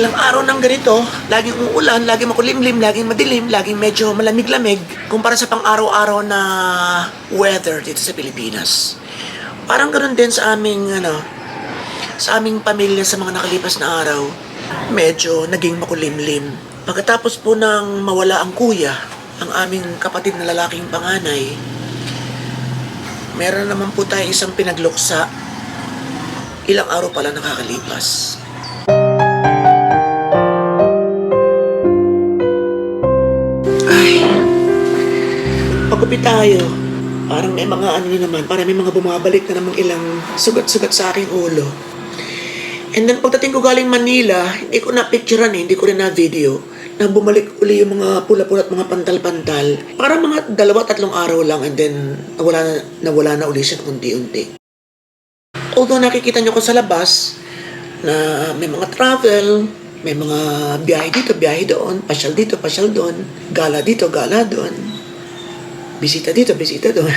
Ilang araw ng ganito, laging uulan, laging makulimlim, laging madilim, laging medyo malamig-lamig kumpara sa pang-araw-araw na weather dito sa Pilipinas. Parang ganun din sa aming, ano, sa aming pamilya sa mga nakalipas na araw. Medyo naging makulimlim. Pagkatapos po ng mawala ang kuya, ang aming kapatid na lalaking panganay, meron naman po tayo isang pinagluksa. Ilang araw pala nakakalipas. Tayo. Parang may mga ano na naman, parang may mga bumabalik na namang ilang sugat-sugat sa aking ulo. And then pagdating ko galing Manila, hindi ko na picturean eh, hindi ko rin na video na bumalik uli yung mga pula-pula at mga pantal-pantal. Para mga dalawa, tatlong araw lang and then nawala na, nawala na uli siya unti-unti. Although nakikita nyo ko sa labas na may mga travel, may mga biyahe dito, biyahe doon, pasyal dito, pasyal doon, gala dito, gala doon, bisita dito, bisita doon.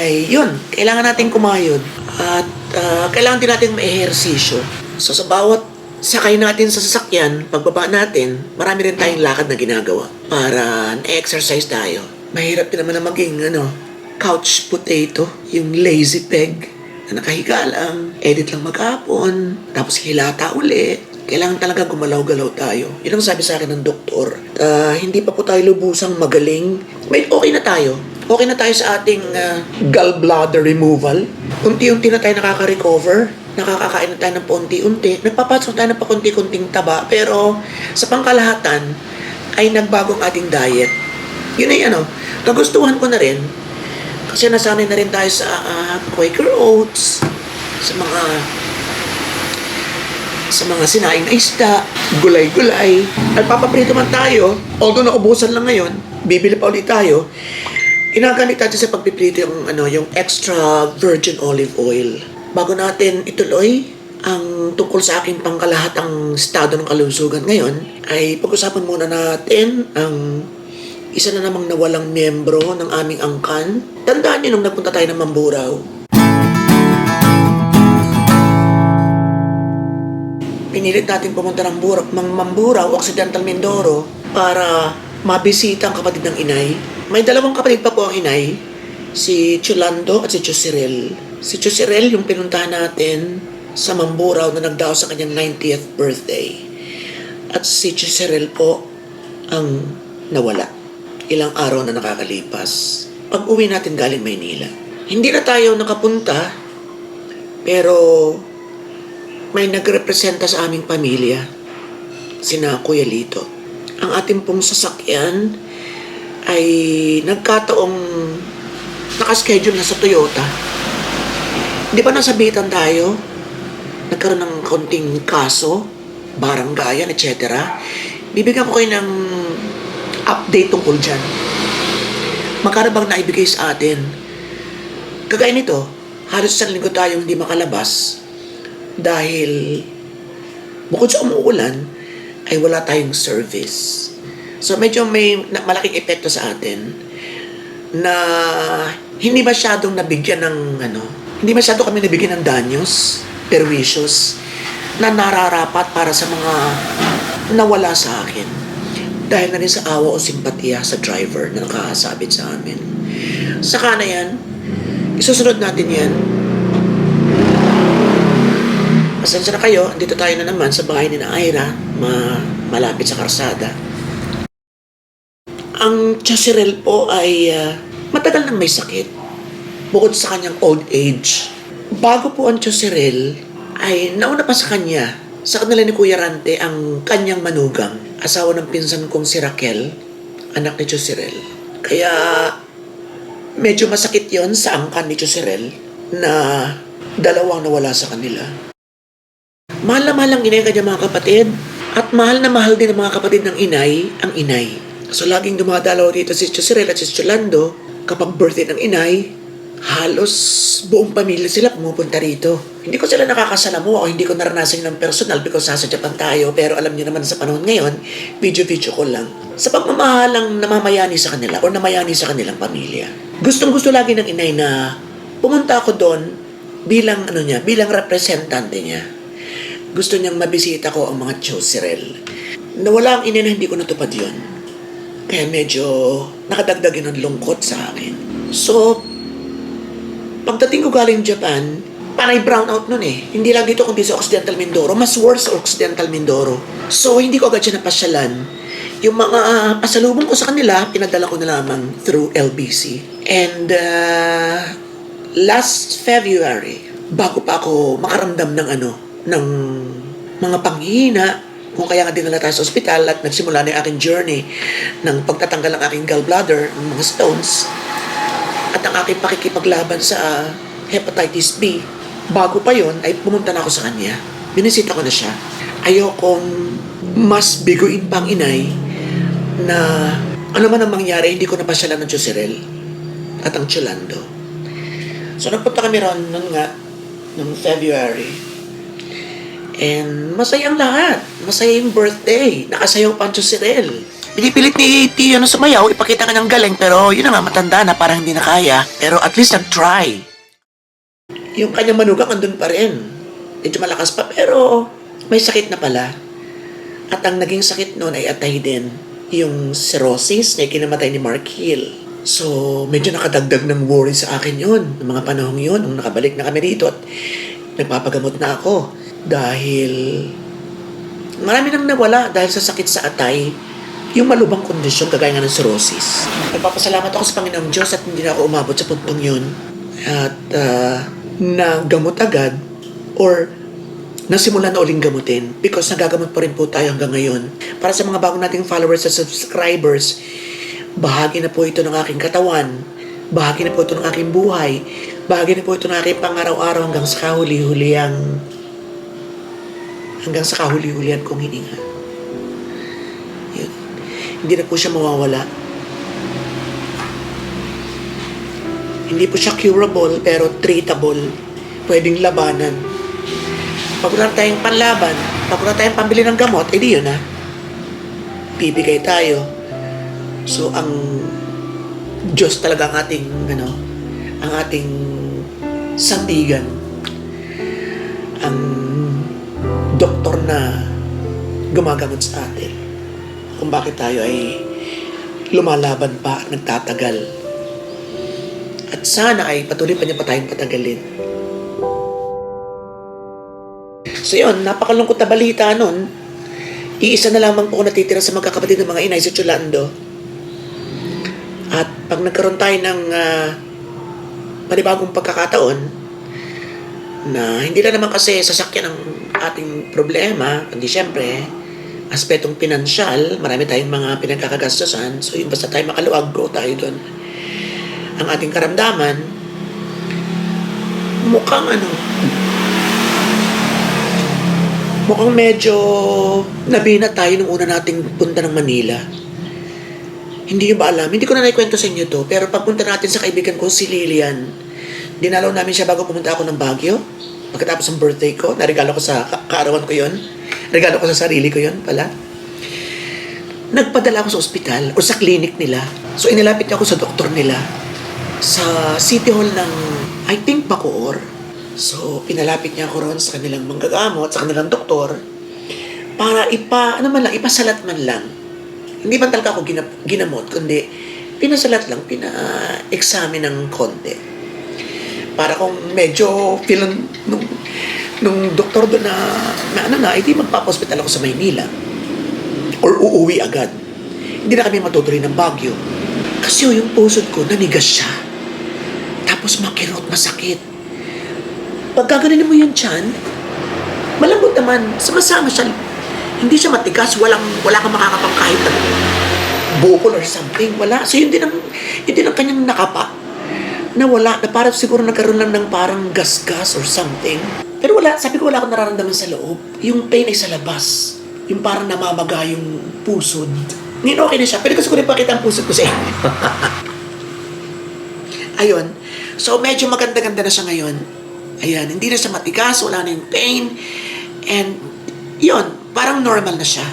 Ay yun, kailangan natin kumayod at ah, kailangan din natin maehersisyo. So sa bawat sakay natin sa sasakyan, pagbaba natin, marami rin tayong lakad na ginagawa para na-exercise tayo. Mahirap din naman na maging ano, couch potato, yung lazy peg na nakahiga lang, edit lang maghapon, tapos hilata uli. Kailangan talaga gumalaw-galaw tayo. Yun ang sabi sa akin ng doktor. Ah, hindi pa po tayo lubusang magaling. May okay na tayo. Okay na tayo sa ating ah, gallbladder removal. Unti-unti na tayo nakaka-recover. Nakakakain na tayo ng paunti-unti. Nagpapasok tayo ng pakunti-kunting taba. Pero sa pangkalahatan ay nagbago ang ating diet. Yun ay ano, kagustuhan ko na rin kasi nasanay na rin tayo sa ah, Quaker Oats, sa mga sa mga sinaing na isda, gulay-gulay. Nagpapaprito man tayo, although naubusan lang ngayon, bibili pa ulit tayo. Inagamit natin sa pagpiprito yung, ano, yung extra virgin olive oil. Bago natin ituloy ang tungkol sa aking pangkalahatang estado ng kalusugan ngayon, ay pag-usapan muna natin ang isa na namang nawalang miyembro ng aming angkan. Tandaan niyo nung nagpunta tayo ng Mamburao. Pinilit natin pumunta ng Bura, Mang Mamburao, Occidental Mindoro para mabisita ang kapatid ng inay. May dalawang kapatid pa po ang inay, si Chulando at si Chusirel. Si Chusirel yung pinuntahan natin sa Mamburao na nagdao sa kanyang 90th birthday. At si Chusirel po ang nawala ilang araw na nakakalipas. Pag uwi natin galing Maynila. Hindi na tayo nakapunta, pero may nagrepresenta sa aming pamilya, sina Kuya Lito. Ang ating pong sasakyan ay nagkataong nakaschedule na sa Toyota. Di ba nasabitan tayo? Nagkaroon ng konting kaso, baranggayan, etc. Bibigyan ko kayo ng update tungkol dyan. Magkano bang naibigay sa atin? Kagaya nito, halos isang linggo tayong hindi makalabas dahil bukod sa umuulan, ay wala tayong service. So medyo may malaking epekto sa atin na hindi masyadong nabigyan ng ano, hindi masyado kami nabigyan ng danyos, perwisyos na nararapat para sa mga nawala sa akin dahil na rin sa awa o simpatiya sa driver na nakakasabit sa amin. Saka na yan, isusunod natin yan. Pasensya na kayo, dito tayo na naman sa bahay ni na Ira, ma malapit sa karsada. Ang Chasirel po ay ah, matagal nang may sakit. Bukod sa kanyang old age. Bago po ang Chasirel, ay nauna pa sa kanya, sa kanila ni Kuya Rante, ang kanyang manugang, asawa ng pinsan kong si Raquel, anak ni Chasirel. Kaya medyo masakit yon sa angkan ni Chasirel na dalawang nawala sa kanila. Mahal na mahal ang inay kanya mga kapatid. At mahal na mahal din ang mga kapatid ng inay, ang inay. So laging dumadalaw dito si Chusirel at si Chulando. Kapag birthday ng inay, halos buong pamilya sila pumupunta rito. Hindi ko sila nakakasalamu o hindi ko naranasan ng personal because nasa Japan tayo. Pero alam niyo naman sa panahon ngayon, video-video ko lang. Sa pagmamahalang namamayani sa kanila o namayani sa kanilang pamilya. Gustong gusto lagi ng inay na pumunta ako doon bilang ano niya, bilang representante niya gusto niyang mabisita ko ang mga Chosirel. Nawala ang ina na hindi ko natupad yun. Kaya medyo nakadagdag yun ng lungkot sa akin. So, pagdating ko galing Japan, panay brownout nun eh. Hindi lang dito kundi sa Occidental Mindoro. Mas worse sa Occidental Mindoro. So, hindi ko agad siya napasyalan. Yung mga ah, pasalubong ko sa kanila, pinadala ko na lamang through LBC. And uh, last February, bago pa ako makaramdam ng ano, ng mga panghihina, kung kaya nga dinala tayo sa ospital at nagsimula na yung aking journey ng pagtatanggal ng aking gallbladder, ng mga stones, at ang aking pakikipaglaban sa ah, hepatitis B. Bago pa yon ay pumunta na ako sa kanya. Binisita ko na siya. Ayokong mas biguin pang inay na ano man ang mangyari, hindi ko napasyalan ng Josirel at ang Cholando. So nagpunta kami ron nun nga, noong February. And masaya ang lahat. Masaya yung birthday. Nakasayaw pa ang Josirel. Pinipilit ni Tio na sumayaw, ipakita ka ng galing, pero yun na nga, matanda na, parang hindi na kaya. Pero at least nag-try. Yung kanyang manugang andun pa rin. Medyo malakas pa, pero may sakit na pala. At ang naging sakit noon ay atay din. Yung cirrhosis na kinamatay ni Mark Hill. So, medyo nakadagdag ng worry sa akin yun. Ng mga panahong yun, nung nakabalik na kami dito at nagpapagamot na ako. Dahil marami nang nawala dahil sa sakit sa atay yung malubang kondisyon kagaya ng cirrhosis. Nagpapasalamat ako sa Panginoong Diyos at hindi na ako umabot sa puntong yun. At uh, nagamot agad or nasimulan na uling gamutin because nagagamot pa rin po tayo hanggang ngayon. Para sa mga bagong nating followers at subscribers, bahagi na po ito ng aking katawan, bahagi na po ito ng aking buhay, bahagi na po ito ng aking pangaraw-araw hanggang sa kahuli-huliang hanggang sa kahuli-hulian kong hininga. Yun. Hindi na po siya mawawala. Hindi po siya curable pero treatable. Pwedeng labanan. Pag wala tayong panlaban, pag wala tayong pambili ng gamot, edi yun na. Bibigay tayo. So, ang Diyos talaga ang ating, ano, ang ating sandigan. Ang doktor na gumagamot sa atin. Kung bakit tayo ay lumalaban pa at nagtatagal. At sana ay patuloy pa niya pa tayong patagalin. So yun, napakalungkot na balita nun. Iisa na lamang po ako natitira sa magkakapatid ng mga inay sa Chulando. At pag nagkaroon tayo ng uh, panibagong pagkakataon, na hindi na naman kasi sasakyan ang ating problema, kundi syempre, aspetong pinansyal, marami tayong mga pinagkakagastosan, so yung basta tayo makaluwag, go tayo doon. Ang ating karamdaman, mukhang ano, mukhang medyo nabina tayo nung una nating punta ng Manila. Hindi nyo ba alam? Hindi ko na naikwento sa inyo to, pero pagpunta natin sa kaibigan ko, si Lilian, dinalaw namin siya bago pumunta ako ng Baguio. Pagkatapos ng birthday ko, naregalo ko sa ka- kaarawan ko yon. Regalo ko sa sarili ko yon pala. Nagpadala ako sa ospital o sa clinic nila. So inilapit ako sa doktor nila sa City Hall ng, I think, Bacoor. So, pinalapit niya ako ron sa kanilang manggagamot, sa kanilang doktor, para ipa, ano man lang, ipasalat man lang. Hindi man talaga ako ginap, ginamot, kundi pinasalat lang, pina-examine ng konti. Para kung medyo feel nung, doktor doon na, na ano na, hindi magpapa-hospital ako sa Maynila. Or uuwi agad. Hindi na kami matutuloy ng Baguio. Kasi yung pusod ko, nanigas siya. Tapos makirot, masakit. Pag gaganin mo yung tiyan, malambot naman, sumasama siya. Hindi siya matigas, walang, wala kang makakapang kahit na bukol or something. Wala. So yun din ang, yun din ang kanyang nakapa. Na wala, na parang siguro nagkaroon lang ng parang gas-gas or something. Pero wala, sabi ko wala akong nararamdaman sa loob. Yung pain ay sa labas. Yung parang namamaga yung pusod. Ngayon okay na siya. Pero gusto ko rin pakita ang pusod ko sa inyo. Ayun. So, medyo maganda-ganda na siya ngayon. Ayan, hindi na siya matigas, wala na yung pain. And, yun, parang normal na siya.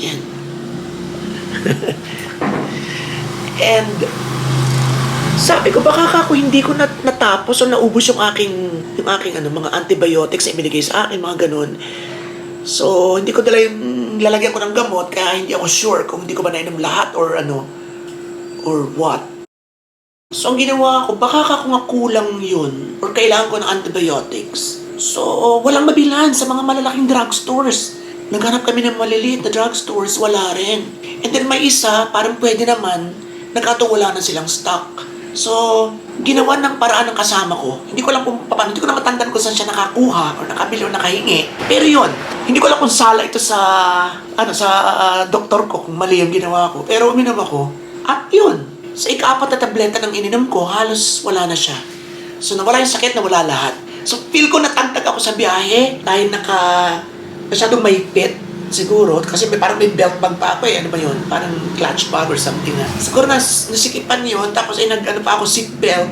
Yan. And, sabi ko, baka ako hindi ko nat natapos o naubos yung aking, yung aking ano, mga antibiotics na ibinigay sa akin, mga ganun. So, hindi ko dala yung lalagyan ko ng gamot kaya hindi ako sure kung hindi ko ba nainom lahat or ano, or what. So, ang ginawa ko, baka ka kung kulang yun or kailangan ko ng antibiotics. So, walang mabilhan sa mga malalaking drugstores. Naghanap kami ng maliliit na drugstores, wala rin. And then may isa, parang pwede naman, nagkato wala na silang stock. So, ginawa ng paraan ng kasama ko. Hindi ko lang kung paano, hindi ko na matandaan kung saan siya nakakuha o nakabili o nakahingi. Pero yun, hindi ko lang kung sala ito sa, ano, sa ah, doktor ko kung mali yung ginawa ko. Pero uminom ako. At yun, sa ikaapat na tableta ng ininom ko, halos wala na siya. So, nawala yung sakit, nawala lahat. So, feel ko natagtag ako sa biyahe dahil naka, masyadong mahigpit siguro. Kasi may, parang may belt bag pa ako eh. Ano ba yun? Parang clutch bag or something na. Siguro nas, nasikipan yun. Tapos ay nag, ano pa ako, seat belt.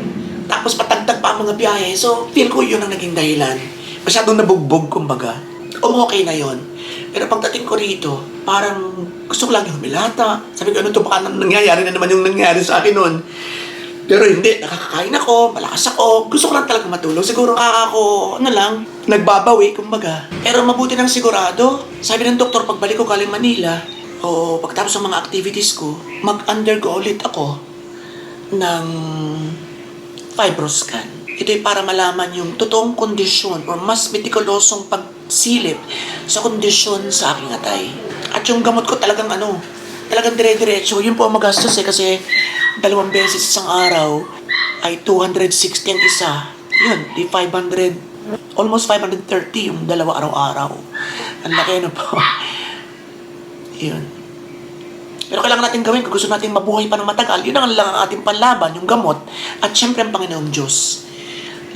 Tapos patagtag pa ang mga biyahe. So, feel ko yun ang naging dahilan. Masyadong nabugbog, kumbaga. Um, okay na yun. Pero pagdating ko rito, parang gusto ko lang humilata. Sabi ko, ano to, baka nang- nangyayari na naman yung nangyari sa akin noon. Pero hindi, nakakakain ako, malakas ako. Gusto ko lang talaga matulog. Siguro kaka ako, ano lang, nagbabawi, kumbaga. Pero mabuti ng sigurado. Sabi ng doktor, pagbalik ko galing Manila, o pagtapos ng mga activities ko, mag-undergo ulit ako ng fibroscan. Ito ay para malaman yung totoong kondisyon or mas metikulosong pagsilip sa kondisyon sa aking atay. At yung gamot ko talagang ano, talagang dire-diretso. Yun po ang magastos eh kasi dalawang beses isang araw ay 260 ang isa. Yun, di 500, almost 530 yung dalawa araw-araw. Ang laki ano po. Yun. Pero kailangan natin gawin kung gusto natin mabuhay pa ng matagal. Yun ang lang ang ating panlaban, yung gamot. At syempre ang Panginoong Diyos.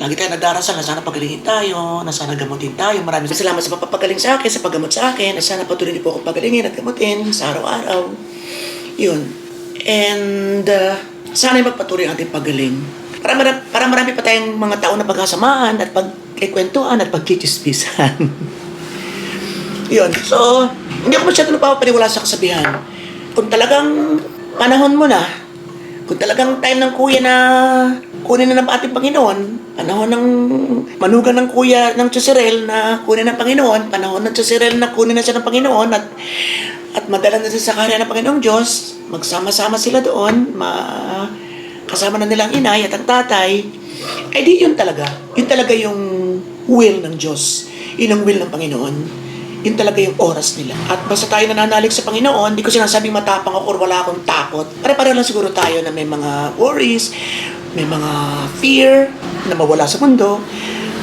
Lagi tayo nagdarasal na sana pagalingin tayo, na sana gamutin tayo. Maraming salamat sa papapagaling sa akin, sa paggamot sa akin, na sana patuloy din po akong pagalingin at gamutin sa araw-araw. Yun. And uh, sana magpatuloy ang ating pagaling. Para, mara- para marami pa tayong mga tao na pagkasamaan at pagkikwentuhan at pagkichispisan. Yun. So, hindi ako masyado napapaniwala sa kasabihan. Kung talagang panahon mo na, kung talagang time ng kuya na kunin na ng ating Panginoon, panahon ng manugan ng kuya ng Tsusirel na kunin ng Panginoon, panahon ng Tsusirel na kunin na siya ng Panginoon at at madala na siya sa karya ng Panginoong Diyos, magsama-sama sila doon, ma kasama na nilang inay at ang tatay, ay di yun talaga. Yun talaga yung will ng Diyos. Yun ang will ng Panginoon. Yun talaga yung oras nila. At basta tayo nananalig sa Panginoon, di ko sinasabing matapang ako or wala akong takot. Pare-pareho lang siguro tayo na may mga worries, may mga fear na mawala sa mundo.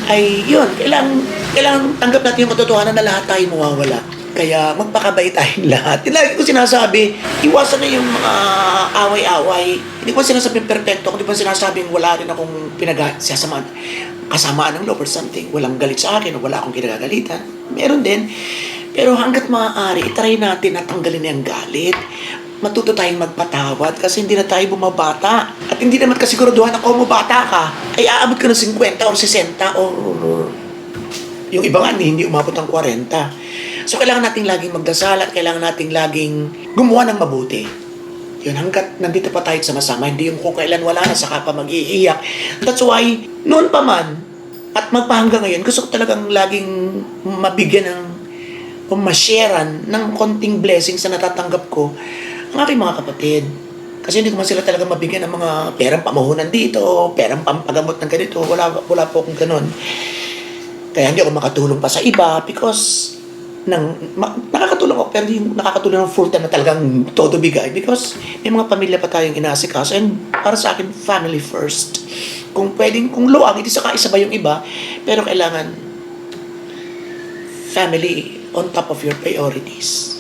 Ay yun, kailangan, kailangan tanggap natin yung katotohanan na lahat tayo mawawala. Kaya magpakabait tayong lahat. Lagi ko sinasabi, iwasan na yung mga away-away. Hindi ko sinasabing perfecto, hindi ko sinasabing wala rin akong pinag sasamaan, kasamaan ng love or something. Walang galit sa akin wala akong kinagagalitan. Meron din. Pero hanggat maaari, itry natin na tanggalin na yung galit. Matuto tayong magpatawad kasi hindi na tayo bumabata. At hindi naman kasiguraduhan na kung bumabata ka, ay aabot ka ng 50 or 60 or yung iba nga hindi umabot ng 40. So kailangan nating laging magdasal at kailangan nating laging gumawa ng mabuti. Yun, hanggat nandito pa tayo sama-sama, hindi yung kung kailan wala na, saka pa mag-iiyak. That's why, noon pa man, at magpahanggang ngayon, gusto ko talagang laging mabigyan ng, o masharean ng konting blessings na natatanggap ko ang aking mga kapatid. Kasi hindi ko man sila talaga mabigyan ng mga perang pamahunan dito, perang pampagamot ng ganito. Wala, wala po akong ganun. Kaya hindi ako makatulong pa sa iba because ng, ma, nakakatulong ako pero hindi nakakatulong ng full time na talagang todo bigay because may mga pamilya pa tayong inaasikaso and para sa akin family first kung pwedeng kung luwag hindi saka isa ba yung iba pero kailangan family on top of your priorities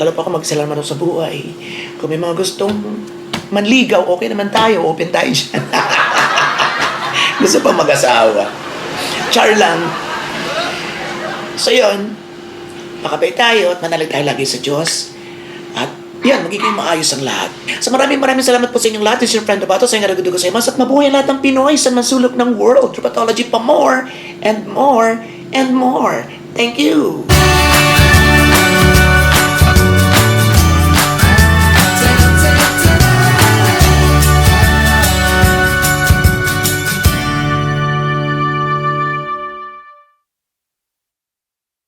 lalo pa ako magsalaman sa buhay kung may mga gustong manligaw okay naman tayo open tayo dyan gusto pa mag-asawa char lang so yun makabay tayo at manalig tayo lagi sa Diyos. At yan, magiging maayos ang lahat. So maraming maraming salamat po sa inyong lahat. Is your friend Dobato. Sa inyo nagadugo sa imas at mabuhay lahat ng Pinoy sa masulok ng world. True pathology pa more and more and more. Thank you.